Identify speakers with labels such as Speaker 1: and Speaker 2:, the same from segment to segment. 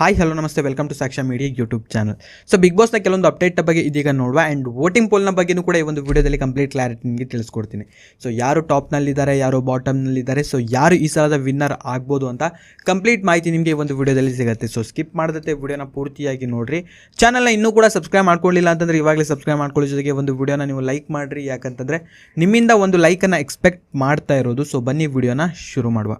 Speaker 1: Hi hello ನಮಸ್ತೆ. Welcome to Saksha media YouTube channel so big ಬಾಸ್ನ ಕೆಲವೊಂದು update ಬಗ್ಗೆ ಇದೀಗ ನೋಡುವ ಆ್ಯಂಡ್ ವೋಟಿಂಗ್ ಪೋಲ್ನ ಬಗ್ಗೆಯೂ ಕೂಡ ಈ ಒಂದು ವಿಡಿಯೋದಲ್ಲಿ ಕಂಪ್ಲೀಟ್ ಕ್ಲಾರಿಟಿ ನಿಮಗೆ ತಿಳಿಸ್ಕೊಡ್ತೀನಿ. ಸೊ ಯಾರು ಟಾಪ್ನಲ್ಲಿದ್ದಾರೆ ಯಾರು ಬಾಟಮ್ನಲ್ಲಿದ್ದಾರೆ ಸೊ ಯಾರು ಈ ಸಲದ ವಿನ್ನರ್ ಆಗ್ಬೋದು ಅಂತ ಕಂಪ್ಲೀಟ್ ಮಾಹಿತಿ ನಿಮಗೆ ಈ ಒಂದು ವಿಡಿಯೋದಲ್ಲಿ ಸಿಗುತ್ತೆ. ಸೊ ಸ್ಕಿಪ್ ಮಾಡದತ್ತೆ ವಿಡಿಯೋನ ಪೂರ್ತಿಯಾಗಿ ನೋಡಿರಿ. ಚಾನಲ್ನ ಇನ್ನೂ ಕೂಡ ಸಬ್ಸ್ಕ್ರೈಬ್ ಮಾಡ್ಕೊಳ್ಳಿಲ್ಲ ಅಂತಂದರೆ ಇವಾಗಲೇ ಸಬ್ಸ್ಕ್ರೈಬ್ ಮಾಡ್ಕೊಳ್ಳೋ. ಜೊತೆಗೆ ಒಂದು ವಿಡಿಯೋನ ನೀವು ಲೈಕ್ ಮಾಡಿರಿ. ಯಾಕಂತಂದರೆ ನಿಮ್ಮಿಂದ ಒಂದು ಲೈಕನ್ನು ಎಕ್ಸ್ಪೆಕ್ಟ್ ಮಾಡ್ತಾ ಇರೋದು. ಸೊ ಬನ್ನಿ ವಿಡಿಯೋನ ಶುರು ಮಾಡುವ.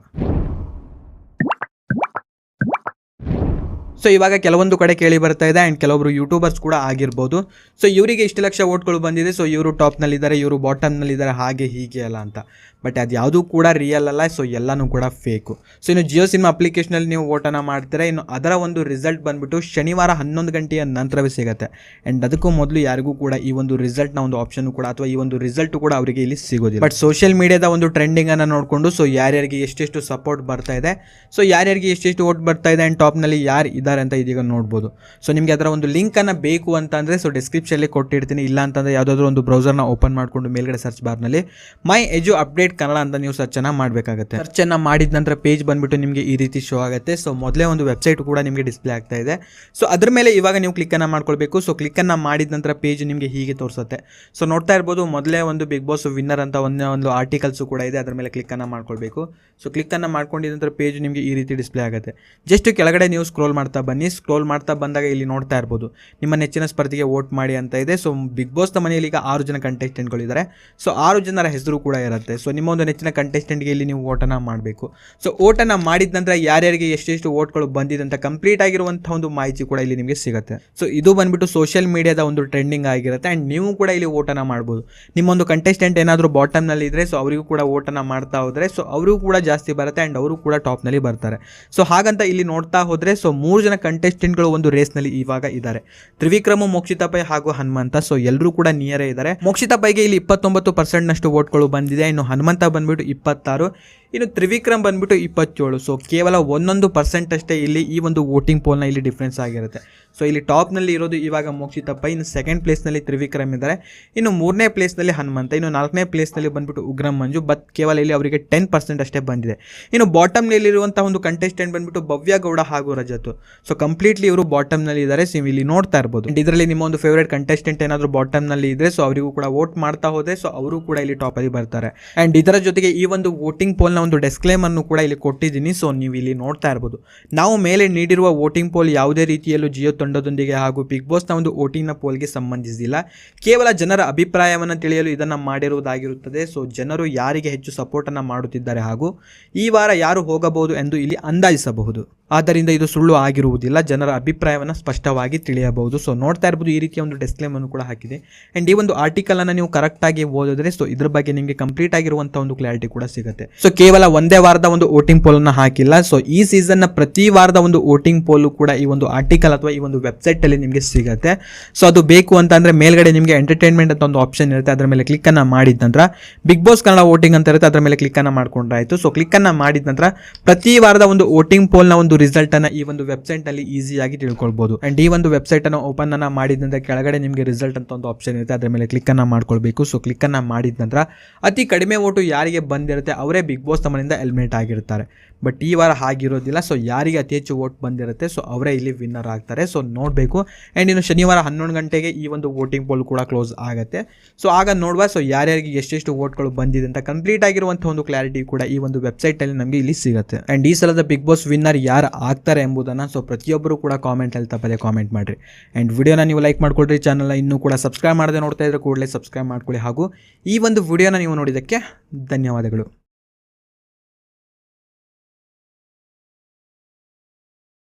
Speaker 1: ಸೊ ಇವಾಗ ಕೆಲವೊಂದು ಕಡೆ ಕೇಳಿ ಬರ್ತಾ ಇದೆ ಆ್ಯಂಡ್ ಕೆಲವೊಬ್ರು ಯೂಟ್ಯೂಬರ್ಸ್ ಕೂಡ ಆಗಿರ್ಬೋದು. ಸೊ ಇವರಿಗೆ ಇಷ್ಟು ಲಕ್ಷ ಓಟ್ಗಳು ಬಂದಿದೆ. ಸೊ ಇವರು ಟಾಪ್ನಲ್ಲಿದ್ದಾರೆ ಇವರು ಬಾಟಮ್ನಲ್ಲಿದ್ದಾರೆ ಹಾಗೆ ಹೀಗೆ ಅಲ್ಲ ಅಂತ. ಬಟ್ ಅದು ಯಾವುದೂ ಕೂಡ ರಿಯಲ್ ಅಲ್ಲ ಸೊ ಎಲ್ಲನೂ ಕೂಡ ಫೇಕು ಸೊ ಇನ್ನು ಜಿಯೋ ಸಿನಿಮಾ ಅಪ್ಲಿಕೇಶನಲ್ಲಿ ನೀವು ಓಟನ್ನು ಮಾಡ್ತೀರಾ, ಇನ್ನು ಅದರ ಒಂದು ರಿಸಲ್ಟ್ ಬಂದುಬಿಟ್ಟು ಶನಿವಾರ ಹನ್ನೊಂದು ಗಂಟೆಯ ನಂತರವೇ ಸಿಗುತ್ತೆ. ಆ್ಯಂಡ್ ಅದಕ್ಕೂ ಮೊದಲು ಯಾರಿಗೂ ಕೂಡ ಈ ಒಂದು ರಿಸಲ್ಟ್ನ ಒಂದು ಆಪ್ಷನ್ ಕೂಡ ಅಥವಾ ಈ ಒಂದು ರಿಸಲ್ಟ್ ಕೂಡ ಅವರಿಗೆ ಇಲ್ಲಿ ಸಿಗೋದಿಲ್ಲ. ಬಟ್ ಸೋಷಿಯಲ್ ಮೀಡಿಯಾದ ಒಂದು ಟ್ರೆಂಡಿಂಗನ್ನು ನೋಡಿಕೊಂಡು ಸೊ ಯಾರ್ಯಾರಿಗೆ ಎಷ್ಟೆಷ್ಟು ಸಪೋರ್ಟ್ ಬರ್ತಾ ಇದೆ ಸೊ ಯಾರ್ಯಾರಿಗೆ ಎಷ್ಟೆಷ್ಟು ಓಟ್ ಬರ್ತಾ ಇದೆ ಆ್ಯಂಡ್ ಟಾಪ್ನಲ್ಲಿ ಯಾರು ಇದ್ದಾರೆ ಅಂತ ಇದೀಗ ನೋಡ್ಬೋದು. ಸೊ ನಿಮಗೆ ಅದರ ಒಂದು ಲಿಂಕನ್ನು ಬೇಕು ಅಂತಂದರೆ ಸೊ ಡಿಸ್ಕ್ರಿಪ್ಷನಲ್ಲಿ ಕೊಟ್ಟಿರ್ತೀನಿ. ಇಲ್ಲ ಅಂತಂದರೆ ಯಾವುದಾದ್ರೂ ಒಂದು ಬ್ರೌಸರ್ನ ಓಪನ್ ಮಾಡಿಕೊಂಡು ಮೇಲ್ಗಡೆ ಸರ್ಚ್ ಬಾರ್ನಲ್ಲಿ ಮೈ ಎಜು ಅಪ್ಡೇಟ್ ಕನ್ನಡ ಅಂತ ನೀವು ಸರ್ಚನ್ನು ಮಾಡಬೇಕಾಗುತ್ತೆ. ಸರ್ಚನ್ನು ಮಾಡಿದ ನಂತರ ಪೇಜ್ ಬಂದುಬಿಟ್ಟು ನಿಮಗೆ ಈ ರೀತಿ ಶೋ ಆಗುತ್ತೆ. ಸೊ ಮೊದಲೇ ಒಂದು ವೆಬ್ಸೈಟ್ ಕೂಡ ನಿಮಗೆ ಡಿಸ್ಪ್ಲೇ ಆಗ್ತಾ ಇದೆ. ಸೊ ಅದ್ರ ಮೇಲೆ ಇವಾಗ ನೀವು ಕ್ಲಿಕ್ಕನ್ನು ಮಾಡ್ಕೊಳ್ಬೇಕು. ಸೊ ಕ್ಲಿಕ್ಕನ್ನು ಮಾಡಿದ ನಂತರ ಪೇಜ್ ನಿಮಗೆ ಹೀಗೆ ತೋರಿಸುತ್ತೆ. ಸೊ ನೋಡ್ತಾ ಇರ್ಬೋದು, ಮೊದಲೇ ಒಂದು ಬಿಗ್ ಬಾಸ್ ವಿನ್ನರ್ ಅಂತ ಒಂದೇ, ಒಂದು ಆರ್ಟಿಕಲ್ಸು ಕೂಡ ಇದೆ. ಅದ್ರ ಮೇಲೆ ಕ್ಲಿಕ್ಕನ್ನು ಮಾಡ್ಕೊಳ್ಬೇಕು. ಸೊ ಕ್ಲಿಕ್ಕನ್ನು ಮಾಡ್ಕೊಂಡಿದ ನಂತರ ಪೇಜ್ ನಿಮಗೆ ಈ ರೀತಿ ಡಿಸ್ಪ್ಲೇ ಆಗುತ್ತೆ. ಜಸ್ಟ್ ಕೆಳಗಡೆ ನೀವು ಸ್ಕ್ರೋಲ್ ಮಾಡ್ತಾ ಬನ್ನಿ ಸ್ಕ್ರೋಲ್ ಮಾಡ್ತಾ ಬಂದಾಗ ಇಲ್ಲಿ ನೋಡ್ತಾ ಇರ್ಬೋದು. ನಿಮ್ಮ ನೆಚ್ಚಿನ ಸ್ಪರ್ಧೆಗೆ ವೋಟ್ ಮಾಡಿ ಅಂತ ಇದೆ. ಸೊ ಬಿಗ್ ಬಾಸ್ನ ಮನೆಯಲ್ಲಿ ಈಗ ಆರು ಜನ ಕಂಟೆಸ್ಟೆಂಟ್ಗಳಿದ್ದಾರೆ ಸೊ ಆರು ಜನರ ಹೆಸರು ಕೂಡ ಇರುತ್ತೆ. ಸೊ ನಿಮ್ಮ ಒಂದು ನೆಚ್ಚಿನ ಕಂಟೆಸ್ಟೆಂಟ್ಗೆ ಇಲ್ಲಿ ನೀವು ಓಟನ್ನು ಮಾಡಬೇಕು. ಸೊ ಓಟನ್ನು ಮಾಡಿದ ನಂತರ ಯಾರ್ಯಾರಿಗೆ ಎಷ್ಟೆಷ್ಟು ಓಟ್ಗಳು ಅಂತ ಕಂಪ್ಲೀಟ್ ಆಗಿರುವಂಥ ಒಂದು ಮಾಹಿತಿ ಕೂಡ ಇಲ್ಲಿ ನಿಮಗೆ ಸಿಗುತ್ತೆ. ಸೊ ಇದು ಬಂದ್ಬಿಟ್ಟು ಸೋಷಿಯಲ್ ಮೀಡಿಯಾದ ಒಂದು ಟ್ರೆಂಡಿಂಗ್ ಆಗಿರುತ್ತೆ. ಆ್ಯಂಡ್ ನೀವು ಕೂಡ ಇಲ್ಲಿ ಓಟನ್ನು ಮಾಡ್ಬೋದು. ನಿಮ್ಮೊಂದು ಕಂಟೆಸ್ಟೆಂಟ್ ಏನಾದರೂ ಬಾಟಮ್ನಲ್ಲಿ ಇದ್ದರೆ ಸೊ ಅವರಿಗೂ ಕೂಡ ಓಟನ್ನು ಮಾಡ್ತಾ ಹೋದರೆ ಸೊ ಅವರಿಗೂ ಕೂಡ ಜಾಸ್ತಿ ಬರುತ್ತೆ. ಆ್ಯಂಡ್ ಅವರು ಕೂಡ ಟಾಪ್ನಲ್ಲಿ ಬರ್ತಾರೆ. ಸೊ ಹಾಗಂತ ಇಲ್ಲಿ ನೋಡ್ತಾ ಹೋದರೆ ಸೊ ಮೂರು ಜನ ಕಂಟೆಸ್ಟೆಂಟ್ಗಳು ಒಂದು ರೇಸ್ನಲ್ಲಿ ಇವಾಗ ಇದ್ದಾರೆ. ತ್ರಿವಿಕ್ರಮ ಮೋಕ್ಷಿತ ಪೈ ಹಾಗೂ ಹನುಮಂತ. ಸೊ ಎಲ್ಲರೂ ಕೂಡ ನಿಯರೇ ಇದ್ದಾರೆ. ಮೋಕ್ಷಿತ ಪೈಗೆ ಇಲ್ಲಿ ಇಪ್ಪತ್ತೊಂಬತ್ತು ಪರ್ಸೆಂಟ್ನಷ್ಟು ಓಟ್ಗಳು ಬಂದಿದೆ. ಇನ್ನು ಹನುಮಂತ ಬಂದ್ಬಿಟ್ಟು ಇಪ್ಪತ್ತಾರು. ಇನ್ನು ತ್ರಿವಿಕ್ರಮ್ ಬಂದ್ಬಿಟ್ಟು ಇಪ್ಪತ್ತೇಳು. ಸೊ ಕೇವಲ ಒಂದೊಂದು ಪರ್ಸೆಂಟ್ ಅಷ್ಟೇ ಇಲ್ಲಿ ಈ ಒಂದು ವೋಟಿಂಗ್ ಪೋಲ್ನ ಇಲ್ಲಿ ಡಿಫ್ರೆನ್ಸ್ ಆಗಿರುತ್ತೆ. ಸೊ ಇಲ್ಲಿ ಟಾಪ್ನಲ್ಲಿ ಇರೋದು ಇವಾಗ ಮೋಕ್ಷಿತ ಪೈ ಇನ್ನು ಸೆಕೆಂಡ್ ಪ್ಲೇಸ್ನಲ್ಲಿ ತ್ರಿವಿಕ್ರಮ್ ಇದ್ದಾರೆ. ಇನ್ನು ಮೂರನೇ ಪ್ಲೇಸ್ನಲ್ಲಿ ಹನುಮಂತ. ಇನ್ನು ನಾಲ್ಕನೇ ಪ್ಲೇಸ್ನಲ್ಲಿ ಬಂದ್ಬಿಟ್ಟು ಉಗ್ರಂ ಮಂಜು ಬಟ್ ಕೇವಲ ಇಲ್ಲಿ ಅವರಿಗೆ ಟೆನ್ ಪರ್ಸೆಂಟ್ ಅಷ್ಟೇ ಬಂದಿದೆ. ಇನ್ನು ಬಾಟಮ್ನಲ್ಲಿರುವಂಥ ಒಂದು ಕಂಟೆಸ್ಟೆಂಟ್ ಬಂದ್ಬಿಟ್ಟು ಭವ್ಯ ಗೌಡ ಹಾಗೂ ರಜತ್. ಸೊ ಕಂಪ್ಲೀಟ್ಲಿ ಇವರು ಬಾಟಮ್ನಲ್ಲಿ ಇದ್ದಾರೆ ಸೊ ಇಲ್ಲಿ ನೋಡ್ತಾ ಇರ್ಬೋದು. ಅಂಡ್ ಇದರಲ್ಲಿ ನಿಮ್ಮ ಒಂದು ಫೇವರೇಟ್ ಕಂಟೆಸ್ಟೆಂಟ್ ಏನಾದರೂ ಬಾಟಮ್ನಲ್ಲಿ ಇದ್ದರೆ ಸೊ ಅವರಿಗೂ ಕೂಡ ವೋಟ್ ಮಾಡ್ತಾ ಹೋದೆ ಸೊ ಅವರು ಕೂಡ ಇಲ್ಲಿ ಟಾಪಲ್ಲಿ ಬರ್ತಾರೆ. ಆ್ಯಂಡ್ ಇದರ ಜೊತೆಗೆ ಈ ಒಂದು ವೋಟಿಂಗ್ ಪೋಲ್ನ ಒಂದು ಡಿಸ್ಕ್ಲೇಮನ್ನು ಕೂಡ ಇಲ್ಲಿ ಕೊಟ್ಟಿದ್ದೀನಿ ಸೊ ನೀವು ಇಲ್ಲಿ ನೋಡ್ತಾ ಇರ್ಬೋದು. ನಾವು ಮೇಲೆ ನೀಡಿರುವ ವೋಟಿಂಗ್ ಪೋಲ್ ಯಾವುದೇ ರೀತಿಯಲ್ಲೂ ಜಿಯೋ ತಂಡದೊಂದಿಗೆ ಹಾಗೂ ಬಿಗ್ ಬಾಸ್ನ ಒಂದು ವೋಟಿಂಗ್ನ ಪೋಲ್ಗೆ ಸಂಬಂಧಿಸಿಲ್ಲ. ಕೇವಲ ಜನರ ಅಭಿಪ್ರಾಯವನ್ನು ತಿಳಿಯಲು ಇದನ್ನು ಮಾಡಿರುವುದಾಗಿರುತ್ತದೆ ಸೊ ಜನರು ಯಾರಿಗೆ ಹೆಚ್ಚು ಸಪೋರ್ಟನ್ನು ಮಾಡುತ್ತಿದ್ದಾರೆ ಹಾಗೂ ಈ ವಾರ ಯಾರು ಹೋಗಬಹುದು ಎಂದು ಇಲ್ಲಿ ಅಂದಾಜಿಸಬಹುದು. ಆದ್ದರಿಂದ ಇದು ಸುಳ್ಳು ಆಗಿರುವುದಿಲ್ಲ. ಜನರ ಅಭಿಪ್ರಾಯವನ್ನು ಸ್ಪಷ್ಟವಾಗಿ ತಿಳಿಯಬಹುದು. ಸೊ ನೋಡ್ತಾ ಇರ್ಬೋದು, ಈ ರೀತಿಯ ಒಂದು ಡಿಸ್ಕ್ಲೇಮನ್ನು ಕೂಡ ಹಾಕಿದೆ. ಆ್ಯಂಡ್ ಈ ಒಂದು ಆರ್ಟಿಕಲನ್ನು ನೀವು ಕರೆಕ್ಟಾಗಿ ಓದಿದ್ರೆ ಸೊ ಇದ್ರ ಬಗ್ಗೆ ನಿಮಗೆ ಕಂಪ್ಲೀಟ್ ಆಗಿರುವಂಥ ಒಂದು ಕ್ಲಾರಿಟಿ ಕೂಡ ಸಿಗುತ್ತೆ. ಸೊ ಕೇವಲ ಒಂದೇ ವಾರದ ಒಂದು ವೋಟಿಂಗ್ ಪೋಲನ್ನು ಹಾಕಿಲ್ಲ. ಸೊ ಈ ಸೀಸನ್ನ ಪ್ರತಿ ವಾರದ ಒಂದು ವೋಟಿಂಗ್ ಪೋಲು ಕೂಡ ಈ ಒಂದು ಆರ್ಟಿಕಲ್ ಅಥವಾ ಈ ಒಂದು ವೆಬ್ಸೈಟಲ್ಲಿ ನಿಮಗೆ ಸಿಗುತ್ತೆ. ಸೊ ಅದು ಬೇಕು ಅಂತಂದರೆ ಮೇಲ್ಗಡೆ ನಿಮಗೆ ಎಂಟರ್ಟೈನ್ಮೆಂಟ್ ಅಂತ ಒಂದು ಆಪ್ಷನ್ ಇರುತ್ತೆ. ಅದರ ಮೇಲೆ ಕ್ಲಿಕ್ಕನ್ನು ಮಾಡಿದ ನಂತರ ಬಿಗ್ ಬಾಸ್ ಕನ್ನಡ ವೋಟಿಂಗ್ ಅಂತ ಇರುತ್ತೆ. ಅದರ ಮೇಲೆ ಕ್ಲಿಕ್ಕನ್ನು ಮಾಡ್ಕೊಂಡ್ರಾಯ್ತು. ಸೊ ಕ್ಲಿಕ್ಕನ್ನು ಮಾಡಿದ ನಂತರ, ಪ್ರತಿ ವಾರದ ಒಂದು ವೋಟಿಂಗ್ ಪೋಲ್ನ ಒಂದು ರಿಸಲ್ಟನ್ನು ಈ ಒಂದು ವೆಬ್ಸೈಟ್ನಲ್ಲಿ ಈಸಿಯಾಗಿ ತಿಳ್ಕೊಳ್ಬೋದು. ಆ್ಯಂಡ್ ಈ ಒಂದು ವೆಬ್ಸೈಟನ್ನು ಓಪನ್ ಅನ್ನು ಮಾಡಿದ ನಂತರ ಕೆಳಗಡೆ ನಿಮಗೆ ರಿಸಲ್ಟ್ ಅಂತ ಒಂದು ಆಪ್ಷನ್ ಇರುತ್ತೆ. ಅದರ ಮೇಲೆ ಕ್ಲಿಕ್ಕನ್ನು ಮಾಡ್ಕೊಳ್ಬೇಕು. ಸೊ ಕ್ಲಿಕ್ಕನ್ನು ಮಾಡಿದ ನಂತರ ಅತಿ ಕಡಿಮೆ ಓಟು ಯಾರಿಗೆ ಬಂದಿರುತ್ತೆ ಅವರೇ ಬಿಗ್ ಬಾಸ್ ತಮ್ಮನಿಂದ ಎಲಿಮಿನೇಟ್ ಆಗಿರ್ತಾರೆ. ಬಟ್ ಈ ವಾರ ಆಗಿರೋದಿಲ್ಲ ಸೊ ಯಾರಿಗೆ ಅತಿ ಹೆಚ್ಚು ವೋಟ್ ಬಂದಿರುತ್ತೆ ಸೊ ಅವರೇ ಇಲ್ಲಿ ವಿನ್ನರ್ ಆಗ್ತಾರೆ. ಸೊ ನೋಡಬೇಕು. ಆ್ಯಂಡ್ ಇನ್ನು ಶನಿವಾರ ಹನ್ನೊಂದು ಗಂಟೆಗೆ ಈ ಒಂದು ವೋಟಿಂಗ್ ಪೋಲ್ ಕೂಡ ಕ್ಲೋಸ್ ಆಗುತ್ತೆ. ಸೊ ಆಗ ನೋಡುವ. ಸೊ ಯಾರ್ಯಾರಿಗೆ ಎಷ್ಟೆಷ್ಟು ವೋಟ್ಗಳು ಬಂದಿದೆ ಅಂತ ಕಂಪ್ಲೀಟ್ ಆಗಿರುವಂಥ ಒಂದು ಕ್ಲಾರಿಟಿ ಕೂಡ ಈ ಒಂದು ವೆಬ್ಸೈಟಲ್ಲಿ ನಮಗೆ ಇಲ್ಲಿ ಸಿಗುತ್ತೆ. ಆ್ಯಂಡ್ ಈ ಸಲದ ಬಿಗ್ ಬಾಸ್ ವಿನ್ನರ್ ಯಾರು ಆಗ್ತಾರೆ ಎಂಬುದನ್ನು ಸೊ ಪ್ರತಿಯೊಬ್ಬರು ಕೂಡ ಕಾಮೆಂಟ್ ಅಲ್ಲಿ ತಪ್ಪದೆ ಕಾಮೆಂಟ್ ಮಾಡಿರಿ. ಆ್ಯಂಡ್ ವಿಡಿಯೋನ ನೀವು ಲೈಕ್ ಮಾಡ್ಕೊಳ್ರಿ ಚಾನಲ್ನ ಇನ್ನೂ ಕೂಡ ಸಬ್ಸ್ಕ್ರೈಬ್ ಮಾಡದೆ ನೋಡ್ತಾ ಇದ್ರೆ ಕೂಡಲೇ ಸಬ್ಸ್ಕ್ರೈಬ್ ಮಾಡ್ಕೊಳ್ಳಿ ಹಾಗೂ ಈ ಒಂದು ವಿಡಿಯೋನ ನೀವು ನೋಡಿದ್ದಕ್ಕೆ ಧನ್ಯವಾದಗಳು.